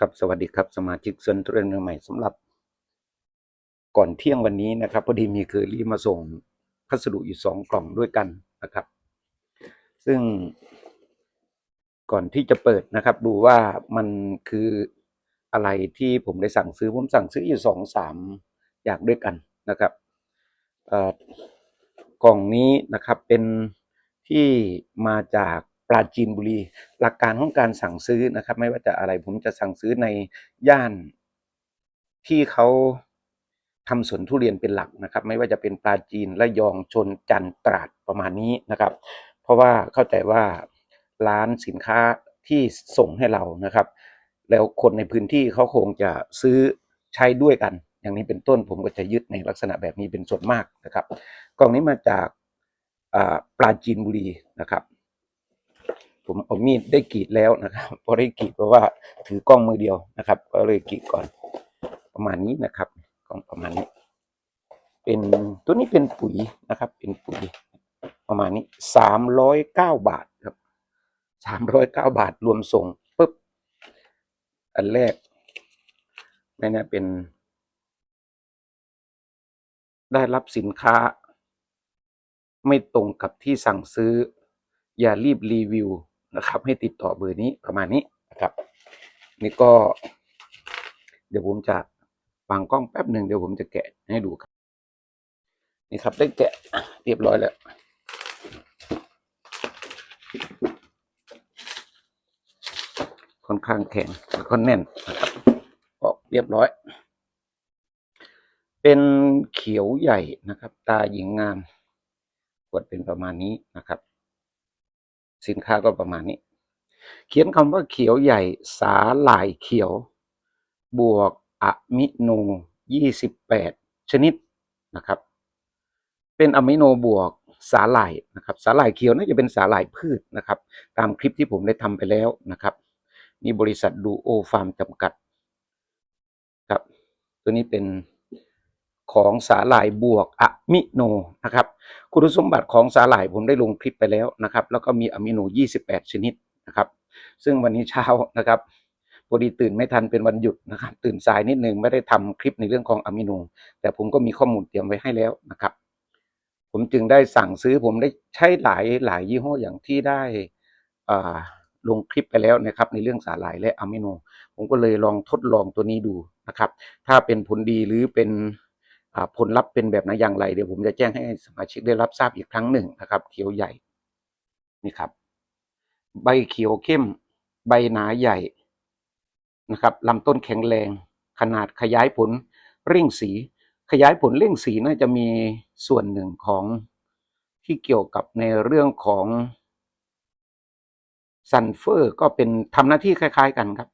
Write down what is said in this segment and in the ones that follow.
ครับสวัสดีครับสมาชิกส่วนตัวเรื่องใหม่สำหรับ ก่อนเที่ยงวันนี้นะครับพอดีมีเคอรี่มาส่งพัสดุอยู่สองกล่องด้วยกันนะครับ ซึ่งก่อนที่จะเปิดนะครับ ดูว่ามันคืออะไรที่ผมได้สั่งซื้อผมสั่งซื้ออยู่สองสามอย่างด้วยกันนะครับกล่องนี้นะครับเป็นที่มาจาก ปราจีนบุรี หลักการของการสั่งซื้อนะครับ ไม่ว่าจะอะไรผมจะสั่งซื้อในย่านที่เขาทำสวนทุเรียนเป็นหลักนะครับ ไม่ว่าจะเป็นปราจีนระยองชนจันตราดประมาณนี้นะครับ เพราะว่าเข้าใจว่าร้านสินค้าที่ส่งให้เรานะครับ แล้วคนในพื้นที่เขาคงจะซื้อใช้ด้วยกัน อย่างนี้เป็นต้นผมก็จะยึดในลักษณะแบบนี้เป็นส่วนมากนะครับ กล่องนี้มาจากปราจีนบุรีนะครับ ผมเอามีดได้กรีดแล้วนะครับพอได้กรีดเพราะว่าถือกล้องมือเดียวนะครับ ก็เลยกรีดก่อนประมาณนี้นะครับกล้องประมาณนี้ เป็นตัวนี้เป็นปุ๋ยนะครับ เป็นปุ๋ยประมาณนี้สามร้อยเก้าบาทครับสามร้อยเก้าบาทรวมส่งปุ๊บอันแรกไม่น่เป็น ได้รับสินค้า ไม่ตรงกับที่สั่งซื้อ อย่ารีบรีวิว นะครับ ให้ติดต่อเบอร์นี้ประมาณนี้นะครับ นี่ก็ เดี๋ยวผมจะวางกล้องแป๊บหนึ่งเดี๋ยวผมจะแกะให้ดูครับ นี่ครับได้แกะเรียบร้อยแล้วค่อนข้างแข็งแล้วก็แน่นนะครับก็เรียบร้อย เป็นเขียวใหญ่นะครับ ตาหญิงงามขวดเป็นประมาณนี้นะครับ สินค้าก็ประมาณนี้ เขียนคำว่าเขียวใหญ่สาหร่ายเขียว บวกอะมิโน 28 ชนิดนะครับ เป็นอะมิโนบวกสาหร่ายนะครับสาหร่ายเขียวน่าจะเป็นสาหร่ายพืชนะครับ ตามคลิปที่ผมได้ทำไปแล้วนะครับนี่บริษัทดูโอฟาร์มจำกัดครับ ตัวนี้เป็น ของสาหร่ายบวกอะมิโนนะครับคุณสมบัติของสาหร่ายผมได้ลงคลิปไปแล้วนะครับ แล้วก็มีอะมิโน 28 ชนิดนะครับ ซึ่งวันนี้เช้านะครับพอดีตื่นไม่ทันเป็นวันหยุดนะครับ ตื่นสายนิดนึงไม่ได้ทำคลิปในเรื่องของอะมิโน แต่ผมก็มีข้อมูลเตรียมไว้ให้แล้วนะครับ ผมจึงได้สั่งซื้อผมได้ใช้หลายหลายยี่ห้ออย่างที่ได้อ่าลงคลิปไปแล้วนะครับในเรื่องสาหร่ายและอะมิโน ผมก็เลยลองทดลองตัวนี้ดูนะครับ ถ้าเป็นผลดีหรือเป็น ผลลัพธ์เป็นแบบไหนอย่างไรเดี๋ยวผมจะแจ้งให้สมาชิกได้รับทราบอีกครั้งหนึ่งนะครับ เขียวใหญ่นี่ครับ ใบเขียวเข้ม ใบหนาใหญ่นะครับลำต้นแข็งแรง ขนาดขยายผลเร่งสี ขยายผลเร่งสีน่าจะมีส่วนหนึ่งของที่เกี่ยวกับในเรื่องของซันเฟอร์ก็เป็นทำหน้าที่คล้าย ๆ กันครับ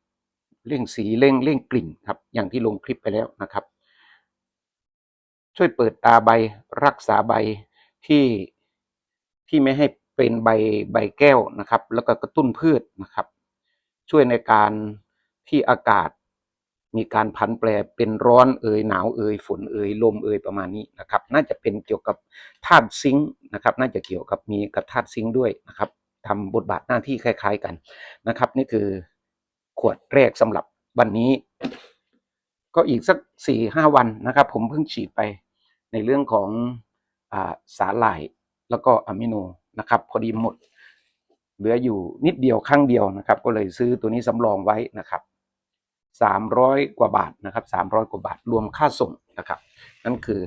เร่งสีเร่งเร่งกลิ่นครับ อย่างที่ลงคลิปไปแล้วนะครับ ช่วยเปิดตาใบรักษาใบที่ที่ไม่ให้เป็นใบใบแก้วนะครับ แล้วก็กระตุ้นพืชนะครับ ช่วยในการที่อากาศมีการผันแปรเป็นร้อนเอ่ยหนาวเอ่ยฝนเอ่ยลมเอ่ยประมาณนี้นะครับ น่าจะเป็นเกี่ยวกับธาตุซิงค์นะครับ น่าจะเกี่ยวกับมีกับธาตุซิงค์ด้วยนะครับทำบทบาทหน้าที่คล้าย ๆกันนะครับ นี่คือขวดแรกสำหรับวันนี้ ก็อีกสักสี่ห้าวันนะครับ ผมเพิ่งฉีดไปในเรื่องของอาสาหร่ายแล้วก็อะมิโนนะครับ พอดีหมด เหลืออยู่นิดเดียวครั้งเดียวนะครับ ก็เลยซื้อตัวนี้สำรองไว้นะครับสามร้อยกว่าบาทนะครับสามร้อยกว่าบาทรวมค่าส่งนะครับ นั่นคือ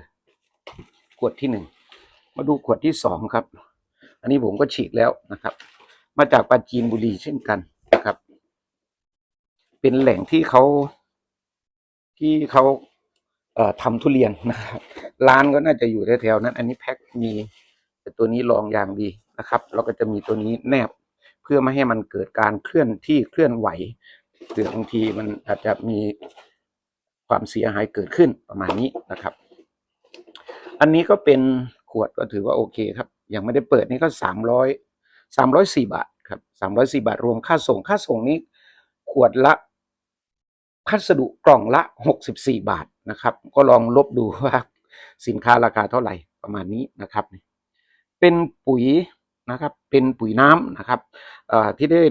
ขวดที่หนึ่งมาดูขวดที่สองครับ อันนี้ผมก็ฉีดแล้วนะครับ มาจากปราจีนบุรีเช่นกันนะครับ เป็นแหล่งที่เขา ที่เขาเอ่อทำทุเรียนนะครับร้านก็น่าจะอยู่แถวๆนั้น อันนี้แพ็คมีแต่ตัวนี้รองอย่างดีนะครับ แล้วก็จะมีตัวนี้แนบเพื่อไม่ให้มันเกิดการเคลื่อนที่เคลื่อนไหวหรือบางทีมันอาจจะมีความเสียหายเกิดขึ้นประมาณนี้นะครับ อันนี้ก็เป็นขวดก็ถือว่าโอเคครับ ยังไม่ได้เปิดนี่ก็สามร้อยสามร้อยสี่บาทครับสามร้อยสี่บาทรวมค่าส่งค่าส่งนี้ขวดละ พัสดุกล่องละหกสิบสี่บาทนะครับ ก็ลองลบดูว่าสินค้าราคาเท่าไหร่ประมาณนี้นะครับ เป็นปุ๋ยนะครับ เป็นปุ๋ยน้ำนะครับที่ได้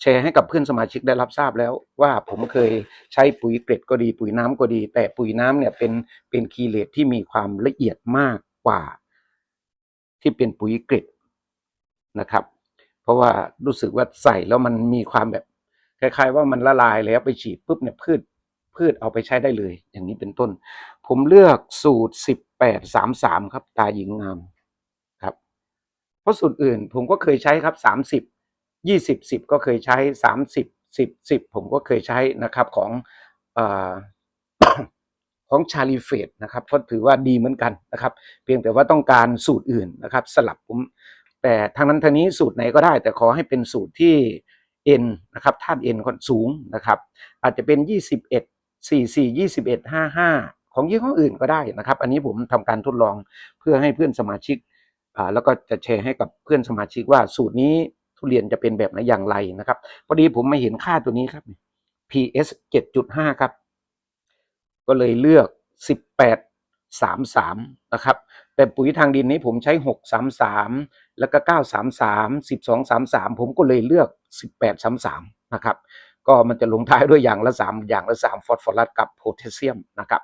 แชร์ให้กับเพื่อนสมาชิกได้รับทราบแล้วว่าผมเคยใช้ปุ๋ยเกล็ดก็ดี ปุ๋ยน้ำก็ดี แต่ปุ๋ยน้ำเนี่ยเป็นเป็นคีเลตที่มีความละเอียดมากกว่า ที่เป็นปุ๋ยเกล็ดนะครับ เพราะว่ารู้สึกว่าใส่แล้วมันมีความแบบ คล้ายๆว่ามันละลายแล้วไปฉีดปุ๊บเนี่ยพืชพืชเอาไปใช้ได้เลย อย่างนี้เป็นต้น ผมเลือกสูตรสิบแปดสามสามครับ ตาหญิงงามครับ เพราะสูตรอื่นผมก็เคยใช้ครับสามสิบยี่สิบสิบก็เคยใช้สามสิบสิบสิบผมก็เคยใช้นะครับของอของชาลีเฟดนะครับก็ถือว่าดีเหมือนกันนะครับ เพียงแต่ว่าต้องการสูตรอื่นนะครับ สลับผมแต่ทางนั้นทางนี้สูตรไหนก็ได้ แต่ขอให้เป็นสูตรที่ N นะครับธาตุ N ค่อนสูงนะครับอาจจะเป็น 21 44 21 55 ของยี่ห้ออื่นก็ได้นะครับ อันนี้ผมทำการทดลองเพื่อให้เพื่อนสมาชิกอ่าแล้วก็จะแชร์ให้กับเพื่อนสมาชิกว่าสูตรนี้ทุเรียนจะเป็นแบบไหนอย่างไรนะครับพอดีผมมาเห็นค่าตัวนี้ครับ PS 7.5 ครับ ก็เลยเลือก 18 33 นะครับ แต่ปุ๋ยทางดินนี้ผมใช้ 633 แล้วก็ 933 1233 ผมก็เลยเลือก 1833 นะครับ ก็มันจะลงท้ายด้วยอย่างละ 3 อย่างละ 3 ฟอสฟอรัสกับโพแทสเซียมนะครับ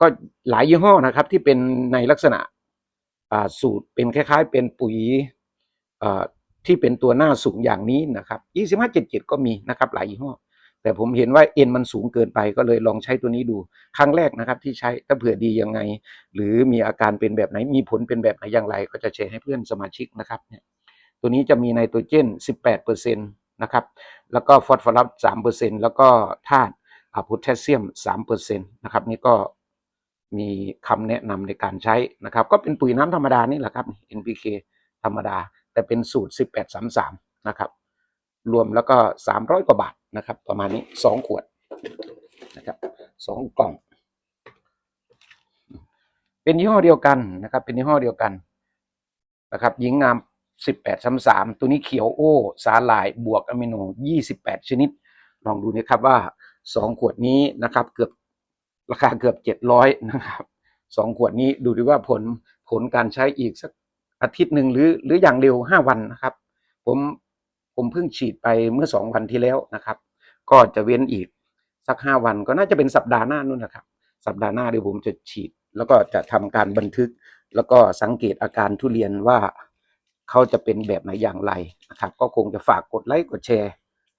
ก็หลายยี่ห้อนะครับที่เป็นในลักษณะสูตรเป็นคล้ายๆ เป็นปุ๋ยที่เป็นตัวหน้าสูงอย่างนี้นะครับ 2577 ก็มีนะครับหลายยี่ห้อ แต่ผมเห็นว่าเอ็นมันสูงเกินไปก็เลยลองใช้ตัวนี้ดู ครั้งแรกนะครับที่ใช้ถ้าเผื่อดียังไง หรือมีอาการเป็นแบบไหนมีผลเป็นแบบไหนอย่างไร ก็จะแชร์ให้เพื่อนสมาชิกนะครับเนี่ยตัวนี้จะมีไนโตรเจน 18%นะครับแล้วก็ฟอสฟอรัส 3%แล้วก็ธาตุอะโพแทสเซียม 3%นะครับนี่ก็มีคำแนะนำในการใช้นะครับ ก็เป็นปุ๋ยน้ำธรรมดานี่แหละครับ NPK ธรรมดา แต่เป็นสูตร 1833 นะครับ รวมแล้วก็ 300 กว่าบาท นะครับ ประมาณนี้2ขวดนะครับสองกล่อง เป็นยี่ห้อเดียวกันนะครับ เป็นยี่ห้อเดียวกันนะครับหญิงงาม 18ซ้ำสามตัวนี้เขียวโอ้สาหร่ายบวกอะมิโน 28 ชนิด ลองดูนะครับว่า 2 ขวดนี้นะครับ เกือบราคาเกือบ 700 นะครับ2ขวดนี้ดูดีว่าผลผลการใช้อีกสักอาทิตย์หนึ่งหรือหรืออย่างเร็ว 5 วันนะครับ ผม ผมเพิ่งฉีดไปเมื่อสองวันที่แล้วนะครับ ก็จะเว้นอีกสักห้าวันก็น่าจะเป็นสัปดาห์หน้านู่นนะครับ สัปดาห์หน้าเดี๋ยวผมจะฉีด แล้วก็จะทำการบันทึก แล้วก็สังเกตอาการทุเรียนว่าเขาจะเป็นแบบไหนอย่างไรนะครับ ก็คงจะฝากกดไลค์กดแชร์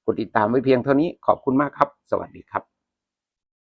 กดติดตามไว้เพียงเท่านี้ขอบคุณมากครับ สวัสดีครับ